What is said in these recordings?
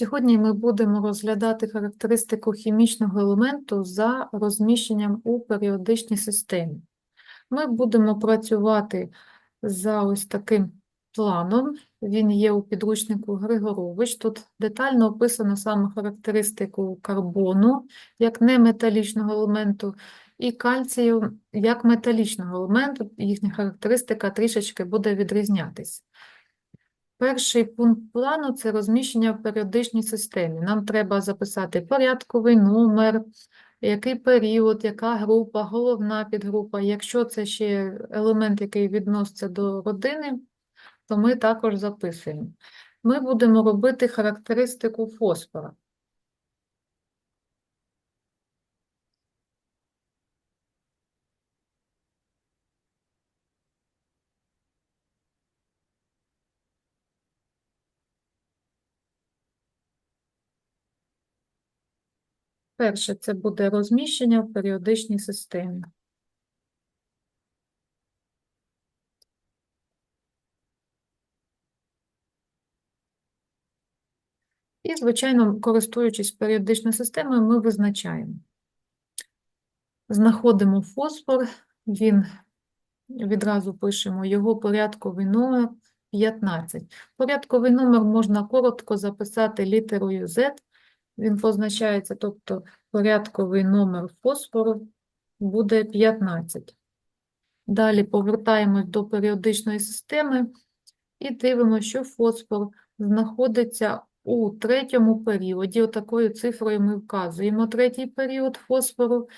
Сьогодні ми будемо розглядати характеристику хімічного елементу за розміщенням у періодичній системі. Ми будемо працювати за ось таким планом. Він є у підручнику Григорович. Тут детально описано саме характеристику карбону як неметалічного елементу, і кальцію як металічного елементу. Їхня характеристика трішечки буде відрізнятись. Перший пункт плану це розміщення в періодичній системі. Нам треба записати порядковий номер, який період, яка група, головна підгрупа. Якщо це ще елемент, який відноситься до родини, то ми також записуємо. Ми будемо робити характеристику фосфора. Перше, це буде розміщення в періодичній системі. І, звичайно, користуючись періодичною системою, ми визначаємо. Знаходимо фосфор, він відразу пишемо його порядковий номер 15. Порядковий номер можна коротко записати літерою Z. Він позначається, тобто порядковий номер фосфору буде 15. Далі повертаємось до періодичної системи і дивимося, що фосфор знаходиться у третьому періоді. Отакою цифрою ми вказуємо третій період фосфору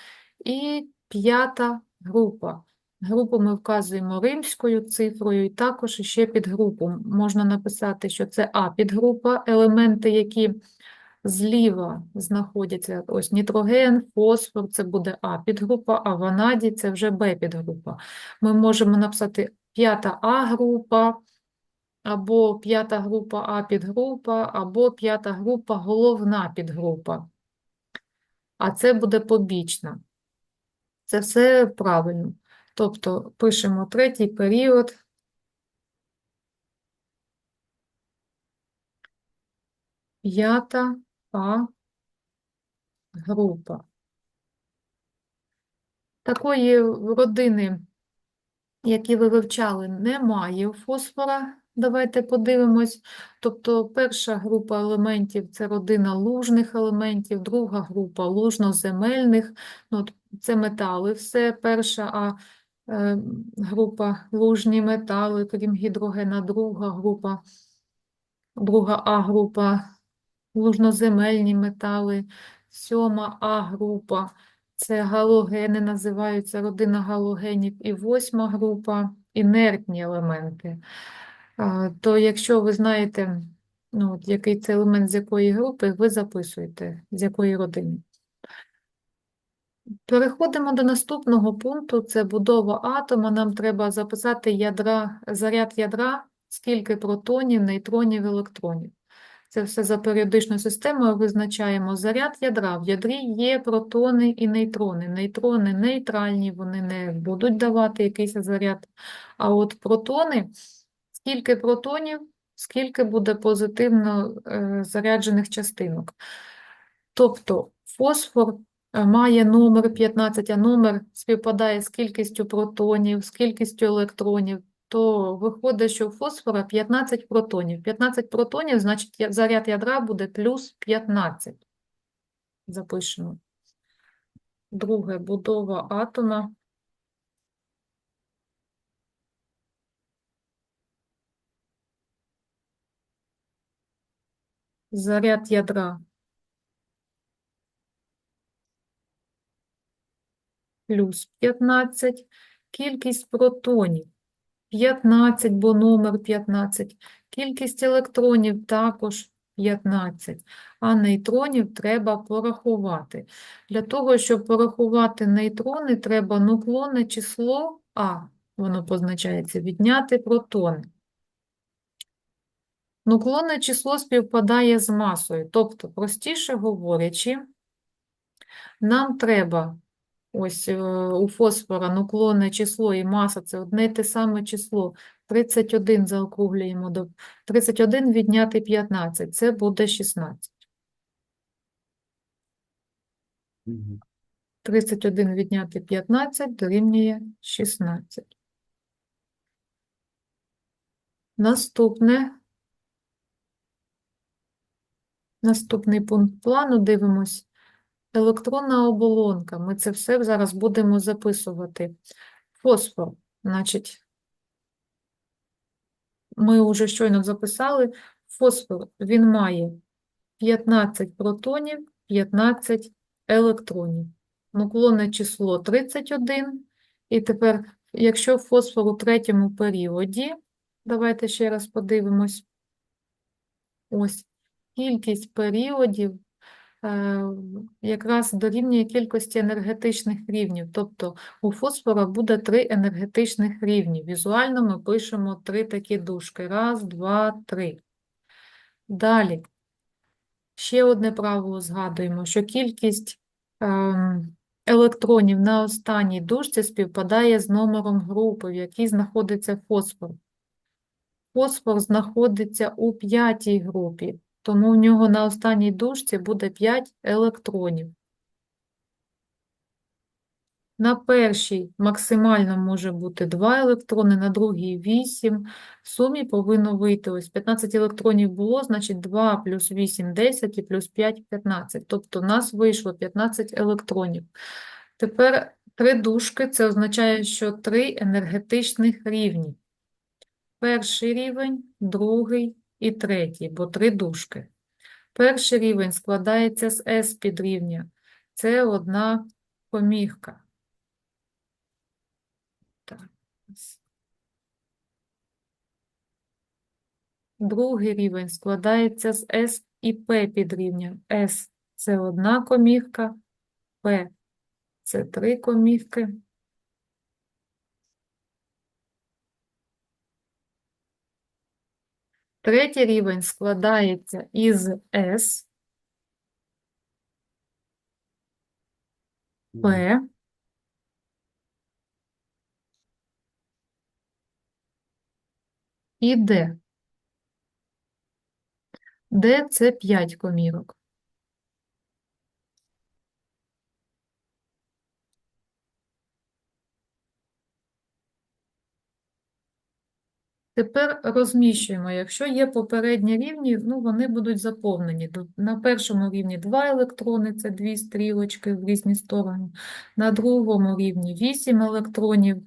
і п'ята група. Групу ми вказуємо римською цифрою і також ще підгрупу. Можна написати, що це А підгрупа, елементи, які зліва знаходяться ось нітроген, фосфор, це буде А підгрупа, а ванадій це вже Б підгрупа. Ми можемо написати п'ята А група, або п'ята група А підгрупа, або п'ята група головна підгрупа. А це буде побічна. Це все правильно. Тобто пишемо третій період. П'ята А група. Такої родини, які ви вивчали, немає фосфора. Давайте подивимось. Тобто перша група елементів це родина лужних елементів, друга група лужноземельних, ну, це метали, все перша а е, група лужні метали, крім гідрогена, друга група, друга А група лужноземельні метали, сьома А група це галогени, називаються родина галогенів, і восьма група інертні елементи. То якщо ви знаєте, ну, який це елемент з якої групи, ви записуєте, з якої родини. Переходимо до наступного пункту, це будова атома. Нам треба записати ядра, заряд ядра, скільки протонів, нейтронів, електронів. Це все за періодичною системою визначаємо заряд ядра. В ядрі є протони і нейтрони. Нейтрони нейтральні, вони не будуть давати якийсь заряд. А от протони, скільки протонів, скільки буде позитивно е, заряджених частинок. Тобто фосфор е, має номер 15, а номер співпадає з кількістю протонів, з кількістю електронів то виходить, що у фосфора 15 протонів. 15 протонів, значить, заряд ядра буде плюс 15. Запишемо. Друге, будова атома. Заряд ядра плюс 15. Кількість протонів 15, бо номер 15. Кількість електронів також 15. А нейтронів треба порахувати. Для того, щоб порахувати нейтрони, треба нуклонне число А, воно позначається, відняти протони. Нуклонне число співпадає з масою. Тобто, простіше говорячи, нам треба Ось е, у фосфора нуклонне число і маса це одне й те саме число. 31 заокруглюємо до 31 відняти 15, це буде 16. 31 відняти 15 дорівнює 16. Наступне. Наступний пункт плану дивимось. Електронна оболонка. Ми це все зараз будемо записувати. Фосфор, значить, ми вже щойно записали. Фосфор, він має 15 протонів, 15 електронів. Нуклонне число 31. І тепер, якщо фосфор у третьому періоді, давайте ще раз подивимось. Ось, кількість періодів якраз дорівнює кількості енергетичних рівнів. Тобто у фосфора буде три енергетичних рівні. Візуально ми пишемо три такі дужки. Раз, два, три. Далі. Ще одне правило згадуємо, що кількість ем, електронів на останній дужці співпадає з номером групи, в якій знаходиться фосфор. Фосфор знаходиться у п'ятій групі, тому в нього на останній дужці буде 5 електронів. На першій максимально може бути 2 електрони, на другій 8. В сумі повинно вийти ось 15 електронів було, значить 2 плюс 8 – 10 і плюс 5 – 15. Тобто у нас вийшло 15 електронів. Тепер три дужки – це означає, що три енергетичних рівні. Перший рівень, другий і третій, бо три дужки. Перший рівень складається з S підрівня. Це одна комірка. Так. Другий рівень складається з S і P підрівня. S – це одна комірка, P – це три комірки. Третій рівень складається із S, P і D. D – це 5 комірок. Тепер розміщуємо. Якщо є попередні рівні, ну вони будуть заповнені. На першому рівні 2 електрони, це дві стрілочки в різні сторони. На другому рівні 8 електронів.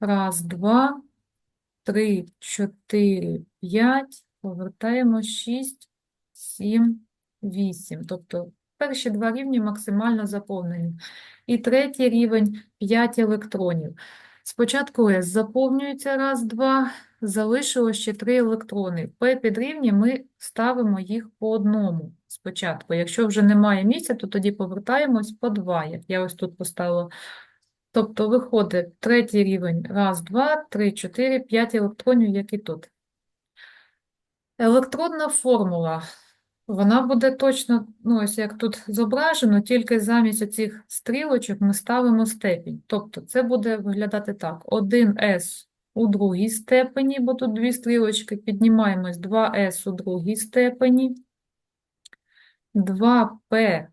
Раз, два, три, чотири, п'ять. Повертаємо 6, 7, 8. Тобто перші два рівні максимально заповнені. І третій рівень 5 електронів. Спочатку S заповнюється раз, два, залишилось ще три електрони. P підрівні ми ставимо їх по одному спочатку. Якщо вже немає місця, то тоді повертаємось по два, як я ось тут поставила. Тобто виходить третій рівень раз, два, три, чотири, п'ять електронів, як і тут. Електронна формула. Вона буде точно, ну ось як тут зображено, тільки замість оцих стрілочок ми ставимо степінь. Тобто це буде виглядати так. 1С у другій степені, бо тут дві стрілочки, піднімаємось 2С у другій степені, 2П,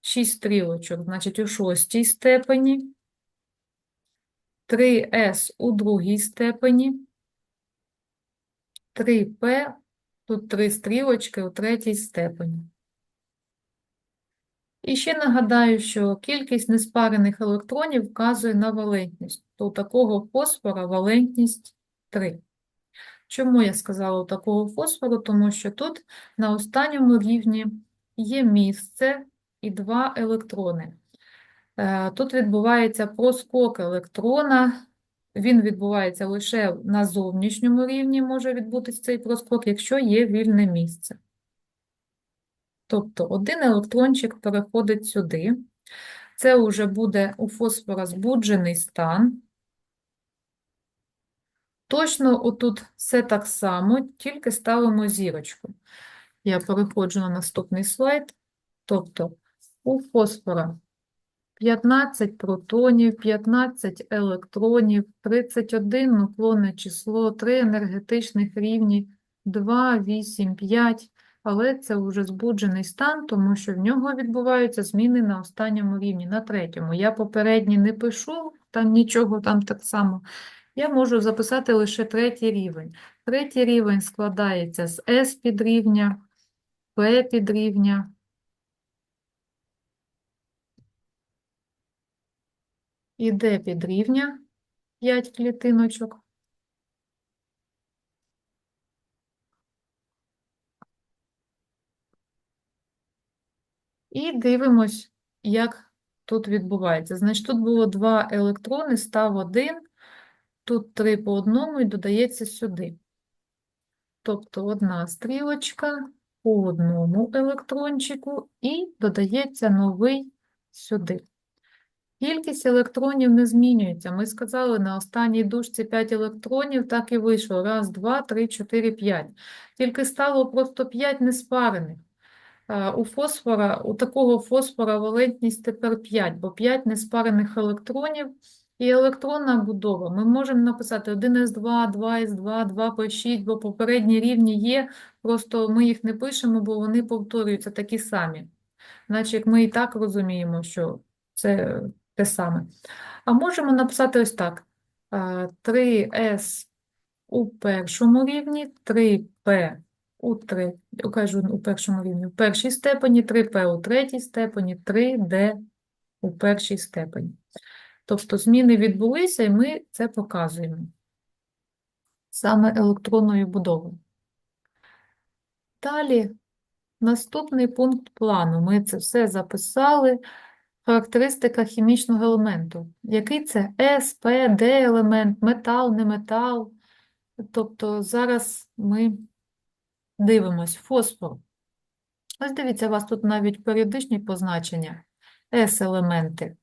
6 стрілочок, значить у шостій степені, 3С у другій степені, 3П Тут три стрілочки у третій степені. І ще нагадаю, що кількість неспарених електронів вказує на валентність. То у такого фосфора валентність 3. Чому я сказала у такого фосфору? Тому що тут на останньому рівні є місце і два електрони. Е, Тут відбувається проскок електрона. Він відбувається лише на зовнішньому рівні, може відбутися цей проскок, якщо є вільне місце. Тобто один електрончик переходить сюди. Це вже буде у фосфора збуджений стан. Точно отут все так само, тільки ставимо зірочку. Я переходжу на наступний слайд. Тобто у фосфора 15 протонів, 15 електронів, 31 нуклонне число, 3 енергетичних рівні, 2, 8, 5. Але це вже збуджений стан, тому що в нього відбуваються зміни на останньому рівні, на третьому. Я попередній не пишу, там нічого там так само. Я можу записати лише третій рівень. Третій рівень складається з S підрівня, P підрівня, і D підрівня 5 клітиночок. І дивимось, як тут відбувається. Значить, тут було два електрони, став один, тут три по одному і додається сюди. Тобто одна стрілочка по одному електрончику і додається новий сюди. Кількість електронів не змінюється. Ми сказали, на останній дужці 5 електронів, так і вийшло. Раз, два, три, чотири, п'ять. Тільки стало просто 5 неспарених. У фосфора, у такого фосфора валентність тепер 5, бо 5 неспарених електронів і електронна будова. Ми можемо написати 1С2, 2С2, 2P6, бо попередні рівні є, просто ми їх не пишемо, бо вони повторюються такі самі. Значить, ми і так розуміємо, що це те саме. А можемо написати ось так. 3С у першому рівні, 3П у, три, кажу, у першому рівні, у першій степені, 3П у третій степені, 3D у першій степені. Тобто зміни відбулися, і ми це показуємо саме електронною будовою. Далі, наступний пункт плану. Ми це все записали. Характеристика хімічного елементу. Який це С, П, Д елемент, метал, не метал. Тобто зараз ми дивимось фосфор. Ось дивіться, у вас тут навіть періодичні позначення. С-елементи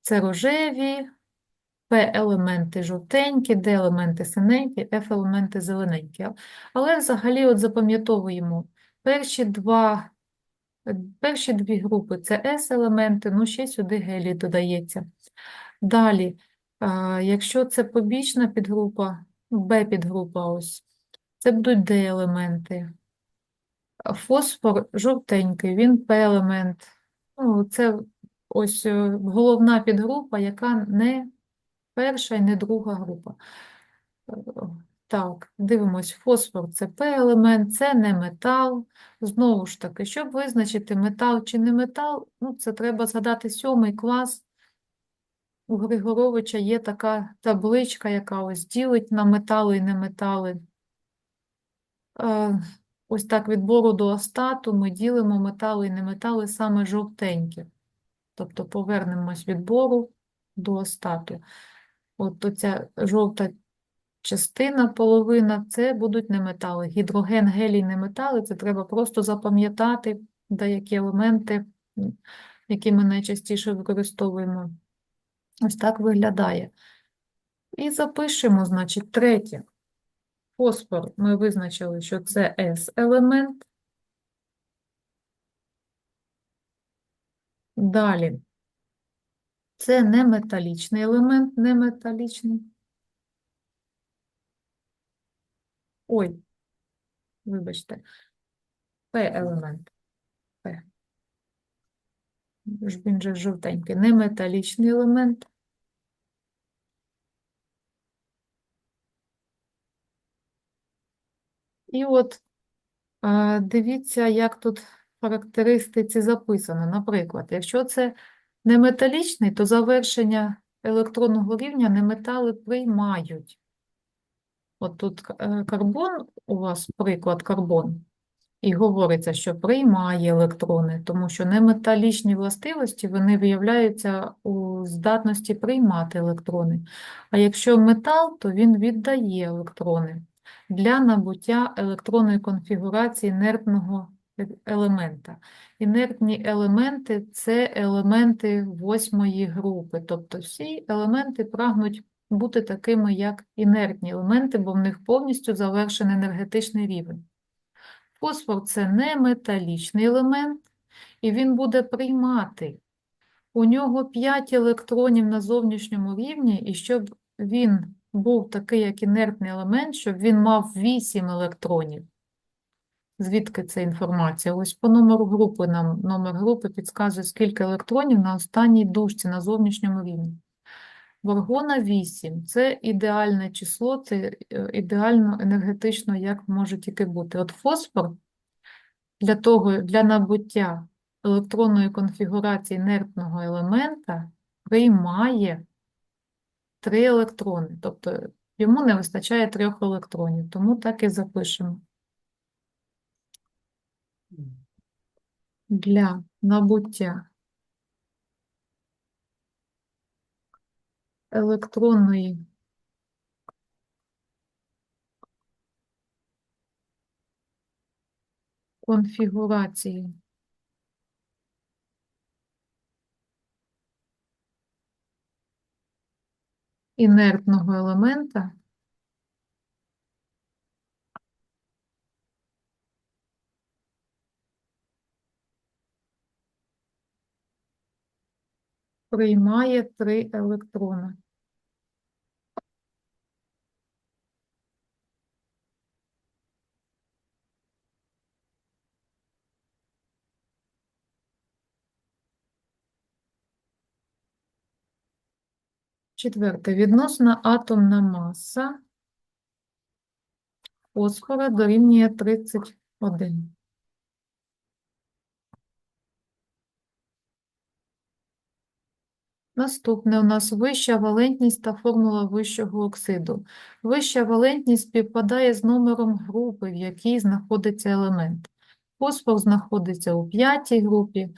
це рожеві, П-елементи жовтенькі, Д-елементи синенькі, Ф-елементи зелененькі. Але взагалі от запам'ятовуємо перші два Перші дві групи це S-елементи, ну ще сюди гелій додається. Далі, якщо це побічна підгрупа, Б-підгрупа ось, це будуть D-елементи. Фосфор жовтенький, він П-елемент. Ну, Це ось е, головна підгрупа, яка не перша і не друга група. Так, дивимось, фосфор це П-елемент, це не метал. Знову ж таки, щоб визначити метал чи не метал, ну, це треба згадати сьомий клас. У Григоровича є така табличка, яка ось ділить на метали і неметали. Е, ось так відбору до остату ми ділимо метали і неметали саме жовтенькі. Тобто повернемось відбору до остату. От оця жовта частина, половина це будуть неметали. Гідроген, гелій, неметали це треба просто запам'ятати деякі елементи, які ми найчастіше використовуємо. Ось так виглядає. І запишемо, значить, третє. Фосфор ми визначили, що це С-елемент. Далі. Це неметалічний елемент, неметалічний. Ой, вибачте, П-елемент. П. Він же жовтенький, неметалічний елемент. І от дивіться, як тут характеристиці записано. Наприклад, якщо це неметалічний, то завершення електронного рівня неметали приймають. От тут е, карбон, у вас приклад карбон, і говориться, що приймає електрони, тому що неметалічні властивості вони виявляються у здатності приймати електрони. А якщо метал, то він віддає електрони для набуття електронної конфігурації інертного елемента. Інертні елементи це елементи восьмої групи, тобто всі елементи прагнуть бути такими, як інертні елементи, бо в них повністю завершений енергетичний рівень. Фосфор це не металічний елемент, і він буде приймати у нього 5 електронів на зовнішньому рівні, і щоб він був такий, як інертний елемент, щоб він мав 8 електронів. Звідки ця інформація? Ось по номеру групи нам номер групи підказує, скільки електронів на останній дужці на зовнішньому рівні. В аргона 8 – це ідеальне число, це е, ідеально енергетично, як може тільки бути. От фосфор для того, для набуття електронної конфігурації інертного елемента приймає 3 електрони. Тобто йому не вистачає 3 електронів, тому так і запишемо. Для набуття електронної конфігурації. Інертного елемента приймає три електрона. Четверте. Відносна атомна маса фосфора дорівнює 31. Наступне у нас вища валентність та формула вищого оксиду. Вища валентність співпадає з номером групи, в якій знаходиться елемент. Фосфор знаходиться у п'ятій групі,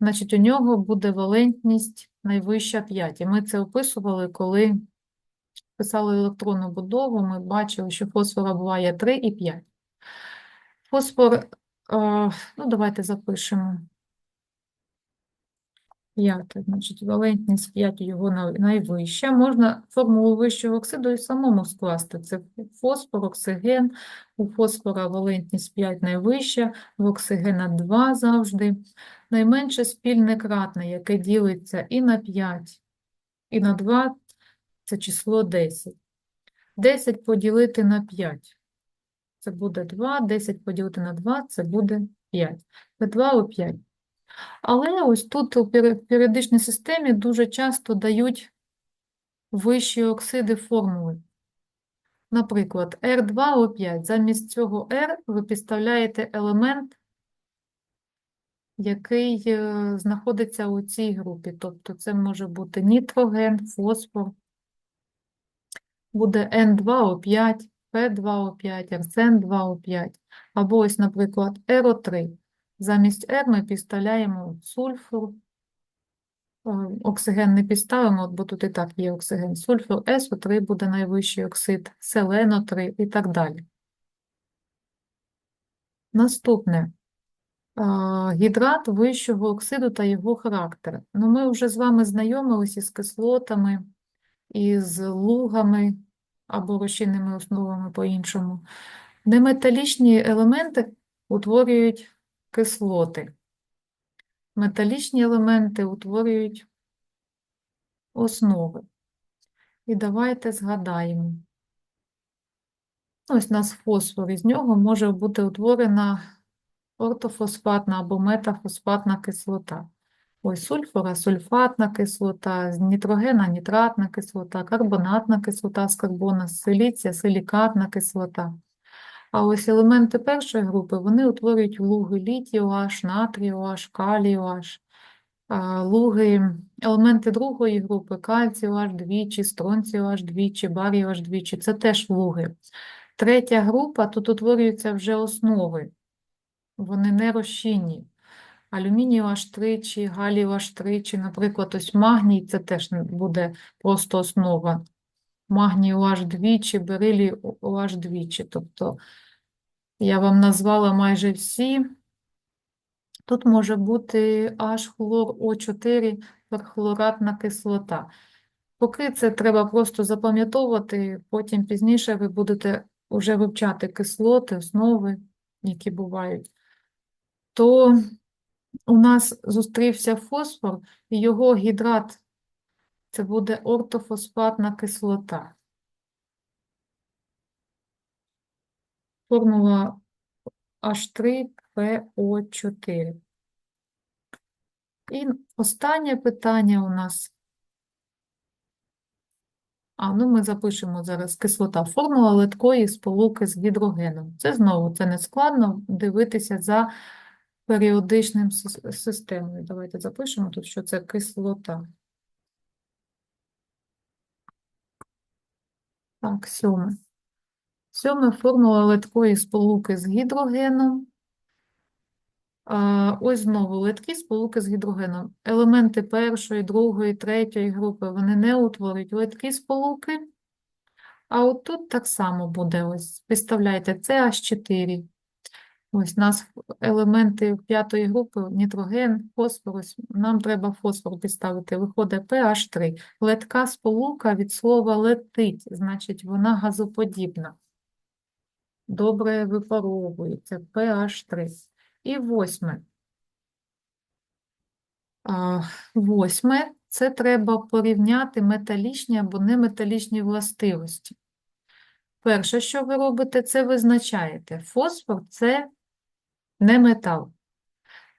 значить, у нього буде валентність найвища 5. І ми це описували, коли писали електронну будову, ми бачили, що фосфора буває 3 і 5. Фосфор, е, ну давайте запишемо. П'яте, значить, валентність 5 його на- найвища. Можна формулу вищого оксиду і самому скласти. Це фосфор, оксиген. У фосфора валентність 5 найвища, в оксигена 2 завжди. Найменше спільне кратне, яке ділиться і на 5, і на 2 – це число 10. 10 поділити на 5 – це буде 2, 10 поділити на 2 – це буде 5. Це 2 у 5. Але ось тут у періодичній системі дуже часто дають вищі оксиди формули. Наприклад, R2O5. Замість цього R ви підставляєте елемент, який е, знаходиться у цій групі. Тобто це може бути нітроген, фосфор, буде N2O5, P2O5, арсен-2O5. Або ось, наприклад, RO3. Замість R ми підставляємо сульфур, оксиген не підставимо, бо тут і так є оксиген. Сульфур СО3 буде найвищий оксид, селено-3 і так далі. Наступне. Гідрат вищого оксиду та його характер. Ну, ми вже з вами знайомилися із кислотами, із лугами або розчинними основами по-іншому. Неметалічні елементи утворюють кислоти. Металічні елементи утворюють основи. І давайте згадаємо. Ось у нас фосфор, із нього може бути утворена ортофосфатна або метафосфатна кислота. Ось сульфора, сульфатна кислота, нітрогена, нітратна кислота, карбонатна кислота з карбона, силіція, силікатна кислота. А ось елементи першої групи, вони утворюють луги літій OH, натрій OH, калій OH. Луги, елементи другої групи, кальцій OH двічі, стронцій OH двічі, барій OH двічі, це теж луги. Третя група, тут утворюються вже основи, вони не розчинні. Алюміній OH тричі, галій OH тричі, наприклад, ось магній, це теж буде просто основа. Магній OH двічі, берилій OH двічі. Тобто я вам назвала майже всі. Тут може бути H-хлор О4, перхлоратна кислота. Поки це треба просто запам'ятовувати, потім пізніше ви будете вже вивчати кислоти, основи, які бувають, то у нас зустрівся фосфор, і його гідрат це буде ортофосфатна кислота. Формула H3PO4. І останнє питання у нас. А, ну ми запишемо зараз кислота. Формула литкої сполуки з гідрогеном. Це знову це не складно дивитися за періодичним сис- системою. Давайте запишемо тут, що це кислота. Так, сьоме. Сьоме формула литкої сполуки з гідрогеном. Ось знову литкі сполуки з гідрогеном. Елементи першої, другої, третьої групи вони не утворюють литкі сполуки. А отут так само буде. Ось, Виставляйте це H4. Ось нас елементи п'ятої групи, нітроген, фосфор. Ось Нам треба фосфор підставити. Виходить pH3. Летка сполука від слова летить, значить вона газоподібна. Добре випаровується. pH3. І восьме. А, Восьме – це треба порівняти металічні або неметалічні властивості. Перше, що ви робите, це визначаєте. Фосфор – це не метал.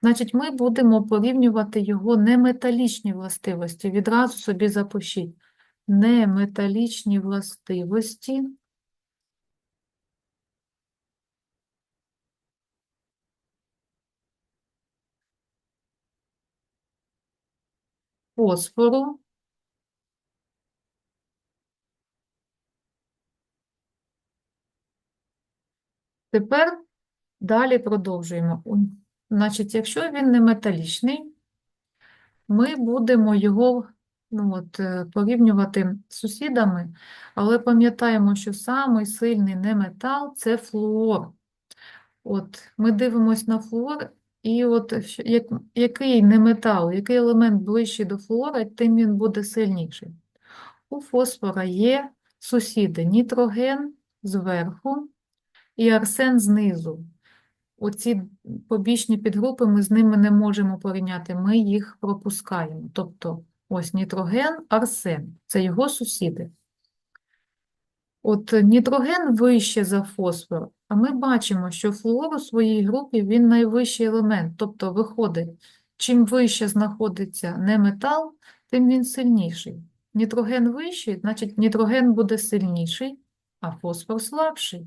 Значить, ми будемо порівнювати його неметалічні властивості. Відразу собі запишіть. Неметалічні властивості фосфору Тепер далі продовжуємо. Значить, якщо він не металічний, ми будемо його ну, от, е, порівнювати з сусідами, але пам'ятаємо, що самий сильний неметал – це флуор. От, ми дивимось на флуор, і от який неметал, який елемент ближчий до флуора, тим він буде сильніший. У фосфора є сусіди нітроген зверху і арсен знизу. Оці побічні підгрупи ми з ними не можемо порівняти, ми їх пропускаємо. Тобто ось нітроген, арсен – це його сусіди. От нітроген вище за фосфор, а ми бачимо, що флуор у своїй групі він найвищий елемент. Тобто виходить, чим вище знаходиться неметал, тим він сильніший. Нітроген вищий, значить нітроген буде сильніший, а фосфор слабший.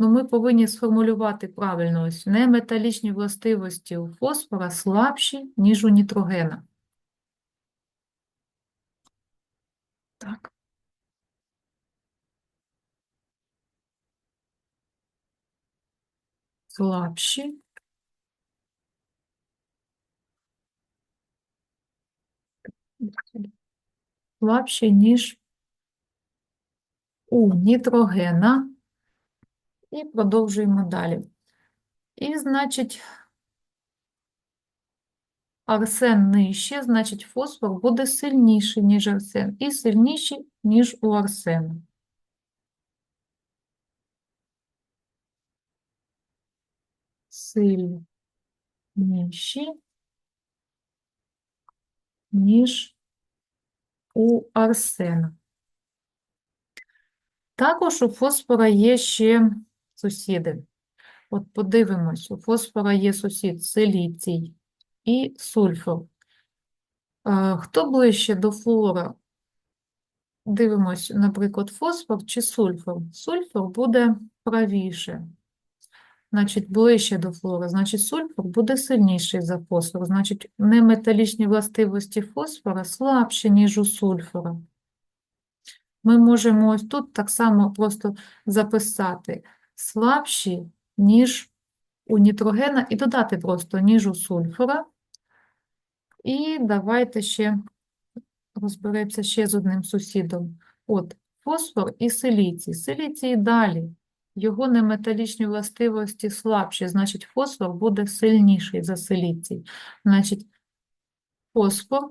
Ну, ми повинні сформулювати правильно ось неметалічні властивості у фосфора слабші, ніж у нітрогена. Так. Слабші. Слабші, ніж у нітрогена. І продовжуємо далі. І, значить, арсен нижче, значить, фосфор буде сильніший, ніж арсен, і сильніший, ніж у арсену. Сильніші, ніж у арсена. Також у фосфора є ще сусіди. От подивимось, у фосфора є сусід силіцій і сульфур. Е, Хто ближче до флуора? Дивимось, наприклад, фосфор чи сульфур. Сульфур буде правіше, значить, ближче до флуора. Значить, сульфур буде сильніший за фосфор. Значить, неметалічні властивості фосфора слабші, ніж у сульфура. Ми можемо ось тут так само просто записати слабші, ніж у нітрогена, і додати просто ніж у сульфура. І давайте ще розберемося ще з одним сусідом. От, фосфор і силіцій. Силіцій далі. Його неметалічні властивості слабші, значить, фосфор буде сильніший за силіцій. Значить, фосфор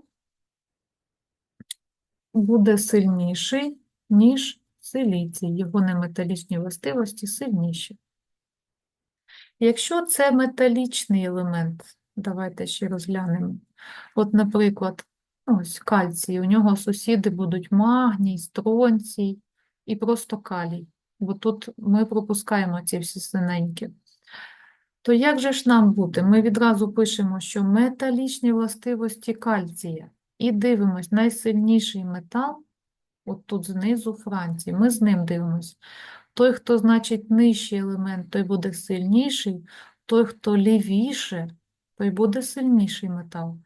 буде сильніший, ніж силіцій. Його неметалічні властивості сильніші. Якщо це металічний елемент, Давайте ще розглянемо. От, наприклад, ось кальцій. У нього сусіди будуть магній, стронцій і просто калій. Бо тут ми пропускаємо ці всі синенькі. То як же ж нам бути? Ми відразу пишемо, що металічні властивості кальція. І дивимось, найсильніший метал, от тут знизу Франції, ми з ним дивимось. Той, хто значить нижчий елемент, той буде сильніший, той, хто лівіше, той буде сильніший метал.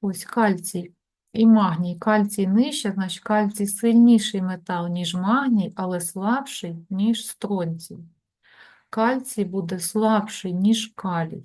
Ось кальцій і магній. Кальцій нижче, значить кальцій сильніший метал, ніж магній, але слабший, ніж стронцій. Кальцій буде слабший, ніж калій.